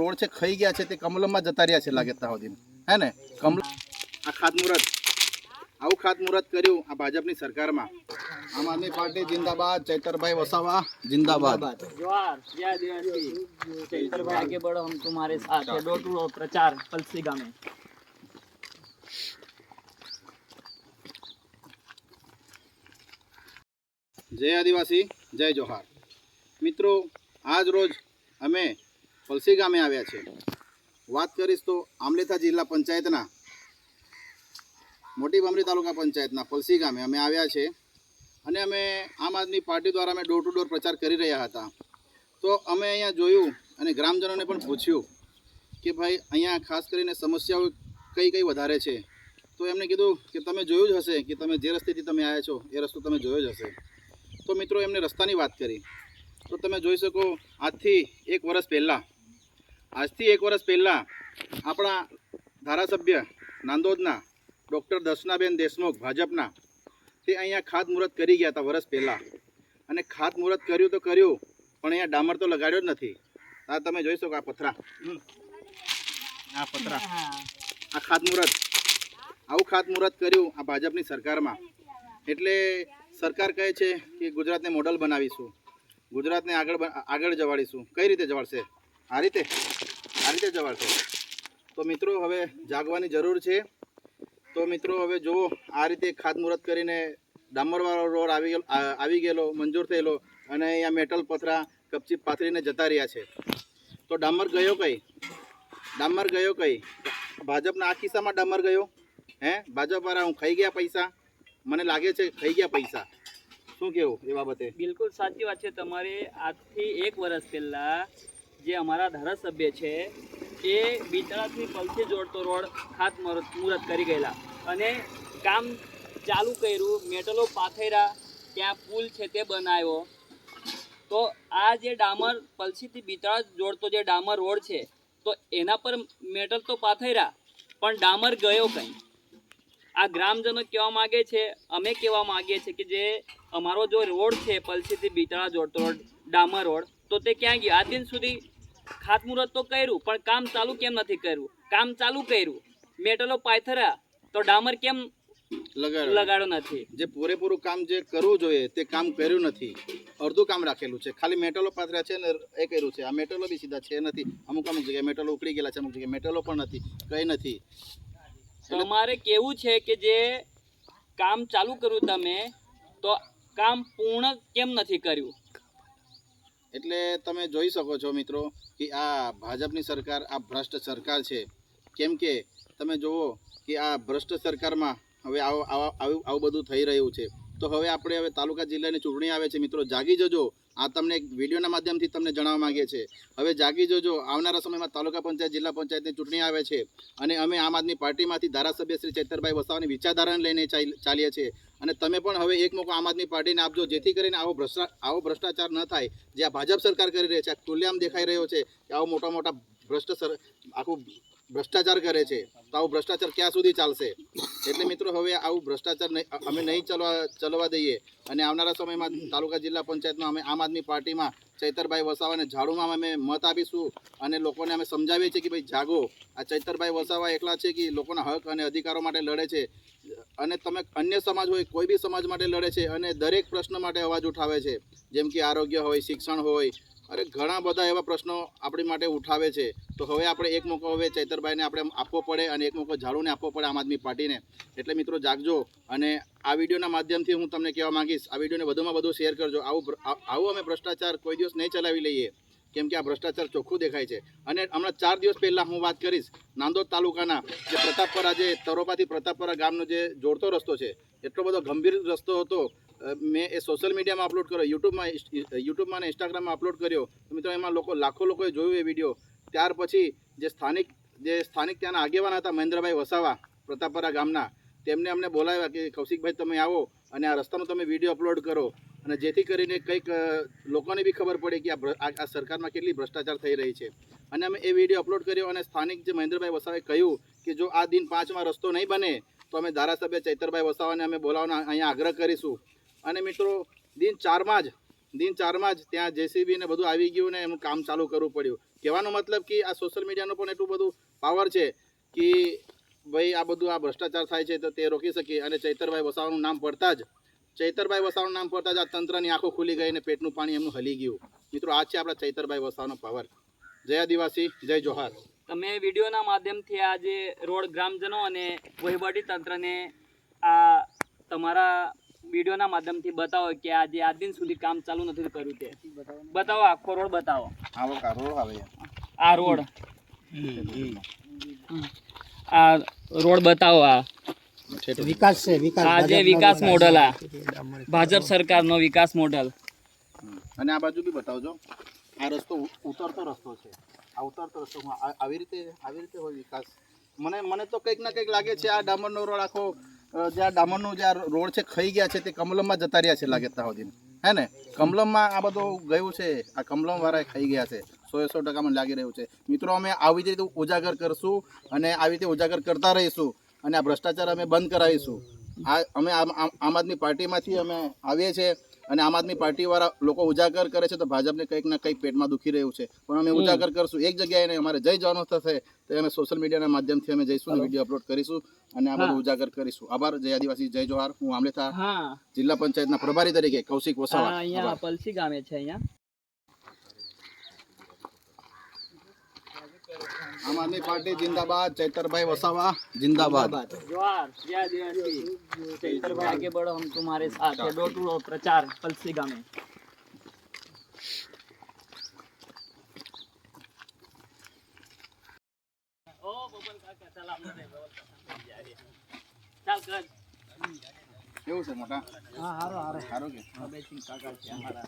Road છે ખાઈ ગયા છે તે કમલમમાં જતા રહ્યા છે લાગે ત્યાં સુધી હે ને? કમલ આ ખાતમુહૂર્ત. આવું ખાતમુહૂર્ત કર્યું આ ભાજપની સરકારમાં. આમ આદમી પાર્ટી જિંદાબાદ ચૈતરભાઈ વસાવા જિંદાબાદ. પ્રચાર પલસી ગામે. જય આદિવાસી જય જોહાર. મિત્રો આજ રોજ અમે પલસી ગામે આવ્યા છે. વાત કરીશ તો આમલેથા જિલ્લા પંચાયતના, મોટી બામરી તાલુકા પંચાયતના પલસી ગામે અમે આવ્યા છે અને અમે આમ આદમી પાર્ટી દ્વારા અમે ડોર ટુ ડોર પ્રચાર કરી રહ્યા હતા. તો અમે અહીંયા જોયું અને ગ્રામજનોને પણ પૂછ્યું કે ભાઈ અહીંયા ખાસ કરીને સમસ્યાઓ કઈ કઈ વધારે છે? તો એમને કીધું કે તમે જોયું જ હશે કે તમે જે રસ્તેથી તમે આવ્યા છો, એ રસ્તો તમે જોયો જ હશે. તો મિત્રો, એમને રસ્તાની વાત કરી. તો તમે જોઈ શકો, આજથી એક વર્ષ પહેલાં આજથી એક વર્ષ પહેલાં આપણા ધારાસભ્ય નાંદોદના ડૉક્ટર દર્શનાબેન દેશમુખ ભાજપના તે અહીંયા ખાતમુહૂર્ત કરી ગયા હતા વર્ષ પહેલાં. અને ખાતમુહૂર્ત કર્યું તો કર્યું પણ અહીંયા ડામર તો લગાડ્યો જ નથી. આ તમે જોઈ શકો આ પથરા. આ પથરા. આ ખાતમુહૂર્ત. આવું ખાતમુહૂર્ત કર્યું આ ભાજપની સરકારમાં. એટલે સરકાર કહે છે કે ગુજરાતને મોડલ બનાવીશું. ગુજરાતને આગળ આગળ જવાડીશું. કઈ રીતે જવાડશે? આ રીતે? આ રીતે જવાડશે તો મિત્રો હવે જાગવાની જરૂર છે. તો મિત્રો હવે જુઓ આ રીતે ખાતમુહૂર્ત કરીને ડામરવાળો રોડ આવી ગયેલો આવી ગયેલો, મંજૂર થયેલો અને અહીંયા મેટલ પથરા, કપચી પાથરીને જતા રહ્યા છે. તો ડામર ગયો કઈ? ડામર ગયો કઈ? ભાજપના આ કિસ્સામાં ડામર ગયો? હે? ભાજપવાળા હું ખાઈ ગયા પૈસા? મને લાગે છે ખાઈ ગયા પૈસા. શું કેવું એ બાબતે? બિલકુલ સાચી વાત છે તમારે. આજથી એક વર્ષ પહેલા જે અમારા ધારાસભ્ય છે, એ બિતળાથી પલથી જોડતો રોડ ખાત મુહૂર્ત કરી ગયેલા. અને કામ ચાલુ કર્યું, મેટલો પાથર્યા, ત્યાં પુલ છે તે બનાવ્યો. તો આ જે ડામર પલસીથી બિતળા જોડતો જે ડામર રોડ છે, તો એના પર મેટલ તો પાથર્યા, પણ ડામર ગયો કંઈ? આ ગ્રામજનો કહેવા માગે છે, અમે કહેવા માગીએ છીએ કે જે અમારો જો રોડ છે પલસીથી બીતળા જોડતો રોડ, ડામર રોડ, તો તે ક્યાં ગયો? આ દિન સુધી ખાતમુહૂર્ત તો કર્યું પણ કામ ચાલુ કેમ નથી કર્યું? કામ ચાલુ કર્યું. મેટલો પાથરા તો ડામર કેમ લગાડો નથી? જે પૂરેપૂરું કામ જે કરવું જોઈએ તે કામ કર્યું નથી. અડધું કામ રાખેલું છે. ખાલી મેટલો પાથર્યા છે ને એ કર્યું છે. આ મેટલો બી સીધા છે નથી. અમુક અમુક જગ્યાએ મેટલો ઉકળી ગયેલા છે અમુક જગ્યાએ મેટલો પણ નથી. કંઈ નથી. તમારે કેવું છે કે જે કામ ચાલુ કર્યું તમે તો કામ પૂર્ણ કેમ નથી કર્યું? એટલે તમે જોઈ શકો છો મિત્રો કે આ ભાજપની સરકાર, આ ભ્રષ્ટ સરકાર છે. કેમ કે તમે જુઓ કે આ ભ્રષ્ટ સરકારમાં હવે આવો, આવા- બધું થઈ રહ્યું છે. તો હવે આપણે હવે તાલુકા જિલ્લાની ચૂંટણી આવે છે, મિત્રો. જાગી જજો. આ તમને એક વિડીયોના માધ્યમથી તમને જણાવવા માંગે છે હવે જાગી જજો. આવનારા સમયમાં તાલુકા પંચાયત, જિલ્લા પંચાયતની ચૂંટણી આવે છે અને અમે આમ આદમી પાર્ટીમાંથી ધારાસભ્ય શ્રી ચેતરભાઈ વસાવાની વિચારધારાને લઈને ચાલ- ચાલીએ છીએ. અને તમે પણ હવે એક મોકો આમ આદમી પાર્ટીને આપજો, જેથી કરીને આવો ભ્રષ્ટા, આવો ભ્રષ્ટાચાર ન થાય જે આ ભાજપ સરકાર કરી રહી છે. આ ખુલ્લેઆમ દેખાઈ રહ્યો છે કે આવો મોટા મોટા ભ્રષ્ટ સર, આખું ભ્રષ્ટાચાર કરે છે, તો આવું ભ્રષ્ટાચાર ક્યાં સુધી ચાલશે? એટલે મિત્રો, હવે આવું ભ્રષ્ટાચાર અમે નહીં ચલવા ચલવા દઈએ. અને આવનારા સમયમાં તાલુકા જિલ્લા પંચાયતમાં અમે આમ આદમી પાર્ટીમાં ચૈતરભાઈ વસાવાને ઝાડુમાં અમે મત આપીશું અને લોકોને અમે સમજાવીએ છીએ કે ભાઈ જાગો. આ ચૈતરભાઈ વસાવા એકલા છે કે લોકોના હક અને અધિકારો માટે લડે છે? અને તમે અન્ય સમાજ હોય, કોઈ બી સમાજ માટે લડે છે? અને દરેક પ્રશ્ન માટે અવાજ ઉઠાવે છે. જેમ કે આરોગ્ય હોય, શિક્ષણ હોય અરે ઘણા બધા એવા પ્રશ્નો આપણી માટે ઉઠાવે છે. તો હવે આપણે એક મોકો હવે ચૈતરભાઈને આપણે આપવો પડે અને એક મોકો ઝાડુને આપવો પડે આમ આદમી પાર્ટીને. એટલે મિત્રો જાગજો અને આ વિડીયોના માધ્યમથી હું તમને કહેવા માંગીશ, આ વિડીયોને વધુમાં વધુ શેર કરજો. આવું આવું અમે ભ્રષ્ટાચાર કોઈ દિવસ નહીં ચલાવી લઈએ, કેમ કે આ ભ્રષ્ટાચાર ચોખ્ખું દેખાય છે. અને હમણાં ચાર દિવસ પહેલાં હું વાત કરીશ નાંદોદ તાલુકાના, જે પ્રતાપપરા, જે તરોપાથી પ્રતાપપરા ગામનો જે જોડતો રસ્તો છે, એટલો બધો ગંભીર રસ્તો હતો મેં એ સોશિયલ મીડિયામાં અપલોડ કર્યો. યુટ્યુબમાં યુટ્યુબમાં અને ઇન્સ્ટાગ્રામમાં અપલોડ કર્યો. તો મિત્રો એમાં લોકો, લાખો લોકોએ જોયું એ વીડિયો ત્યાર પછી જે સ્થાનિક જે સ્થાનિક ત્યાંના આગેવાન હતા, મહેન્દ્રભાઈ વસાવા, પ્રતાપરા ગામના, તેમને અમને બોલાવ્યા કે, કૌશિકભાઈ, તમે આવો અને આ રસ્તાનો તમે વીડિયો અપલોડ કરો. અને જેથી કરીને કંઈક લોકોને બી ખબર પડે કે આ આ સરકારમાં કેટલી ભ્રષ્ટાચાર થઈ રહી છે. અને અમે એ વીડિયો અપલોડ કર્યો અને સ્થાનિક જે મહેન્દ્રભાઈ વસાવાએ કહ્યું કે, જો આ દિન પાંચમાં રસ્તો નહીં બને, તો અમે ધારાસભ્ય ચૈતરભાઈ વસાવાને અમે બોલાવવાનો અહીંયા આગ્રહ કરીશું. અને મિત્રો, દિન ચારમાં જ, દિન ચારમાં જ ત્યાં જેસીબી ને બધું આવી ગયું ને એનું કામ ચાલુ કરવું પડ્યું. કહેવાનો મતલબ કે આ સોશિયલ મીડિયાનો પણ એટલું બધું પાવર છે કે ભાઈ આ બધું આ ભ્રષ્ટાચાર થાય છે તો તે રોકી શકીએ અને ચૈતરભાઈ વસાવાનું નામ પડતા જ, ચૈતરભાઈ વસાવાનું નામ પડતા જ આ તંત્રની આંખો ખુલી ગઈ અને પેટનું પાણી એમનું હલી ગયું. મિત્રો, આ છે આપણા ચૈતરભાઈ વસાવાનો પાવર જય આદિવાસી, જય જોહાર. તમે વિડીયોના માધ્યમથી આજે રોડ ગ્રામજનો અને વહીવટી તંત્રને આ તમારા વિડીયોના માધ્યમથી બતાવો કે આજે આ દિન સુધી કામ ચાલુ નથી કર્યું તે. બતાવો આખો રોડ બતાવો. આવો કારો આવે. આ રોડ. આ રોડ બતાવો આ. વિકાસ છે વિકાસ. આજે વિકાસ મોડલ આ. ભાજપ સરકારનો વિકાસ મોડલ. અને આ બાજુ બી બતાવજો. આ રસ્તો ઉતરતો રસ્તો છે. આ ઉતરતો રસ્તો આવી રીતે આવી રીતે હોય વિકાસ. મને મને તો કંઈક ના કંઈક લાગે છે આ ડામરનો રોડ આખો જે આ ડામરનો જે આ રોડ છે, ખાઈ ગયા છે, તે કમલમમાં જતા રહ્યા છે લાગે ત્યાં સુધી. હે ને? કમલમમાં આ બધું ગયું છે, આ કમલમ વાળા ખાઈ ગયા છે. સો સો ટકામાં લાગી રહ્યું છે. મિત્રો, અમે આવી રીતે ઉજાગર કરશું અને આવી રીતે ઉજાગર કરતા રહીશું અને આ ભ્રષ્ટાચાર અમે બંધ કરાવીશું. આ, અમે આમ- આમ આદમી પાર્ટીમાંથી અમે આવીએ છીએ. અને આમ આદમી પાર્ટીવાળા લોકો ઉજાગર કરે છે તો ભાજપને કંઈક ના કંઈક પેટમાં દુખી રહ્યું છે. પણ અમે ઉજાગર કરશું. એક જગ્યાએ અમારે જઈ જવાનું થશે તો અમે સોશિયલ મીડિયાના માધ્યમથી અમે જઈશું વીડિયો અપલોડ કરીશું અને આ બધું ઉજાગર કરીશું. આભાર. જય આદિવાસી જય જોહાર. હું આમલેથા જિલ્લા પંચાયતના પ્રભારી તરીકે કૌશિક વસાવા. અહીંયા પલસી ગામે છે અહીંયા. આમ આદમી પાર્ટી જિંદાબાદ ચૈતરભાઈ વસાવા જિંદાબાદ जोहार जय आदिवासी चैतर भाई आगे बढ़ो हम तुम्हारे साथ है डोर टू डोर प्रचार पलसी गांव में ओ बबन काका चला हमने बबन काका जा रही ચાલ કર કેવું છે મોટા હા હારો હારો સારું કે હવે સિંહ કાકા છે અમારા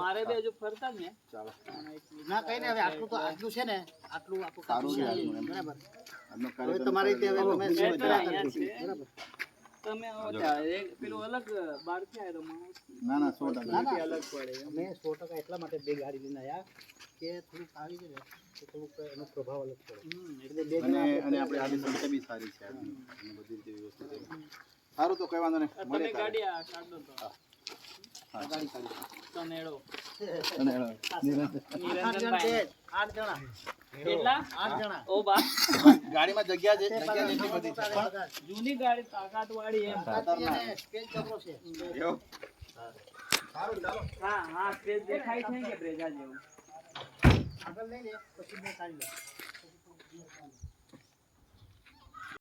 મારે બે હજુ ફરતા ને. ના કઈ નહીં હવે આટલું તો આટલું છે ને આટલું છે. બરાબર. હવે તમારી હવે તમે. બરાબર. તમે આવો પેલું અલગથી આવ્યો સો ટકા. અલગ પડે મેં સો ટકા એટલા માટે બે ગાડી લઈને આવ્યા કે થોડુંક આવી છે ને તો થોડુંક એનો પ્રભાવ અલગ પડે. એટલે બે અને આપણે આની સંખ્યા બી સારી છે. બધી રીતે વ્યવસ્થિત છે. સારું તો કહેવાનો ને મળે ગાડી આ કાઢો તો. હા. તનેડો. અને, અ, નિરંજન. આઠ જણા આઠ જણા. કેટલા? આઠ જણા. ઓ બા. ગાડીમાં જગ્યા છે જગ્યા જેટલી બધી છે? બધા જૂની ગાડી તાકાત વાળી એમ અને સ્ટેજ જબરો છે. ચાલો. હા હા સ્પેસ દેખાય છે કે બ્રેજા જેવું? આગળ લઈ લે પછી મેં કાઢી લે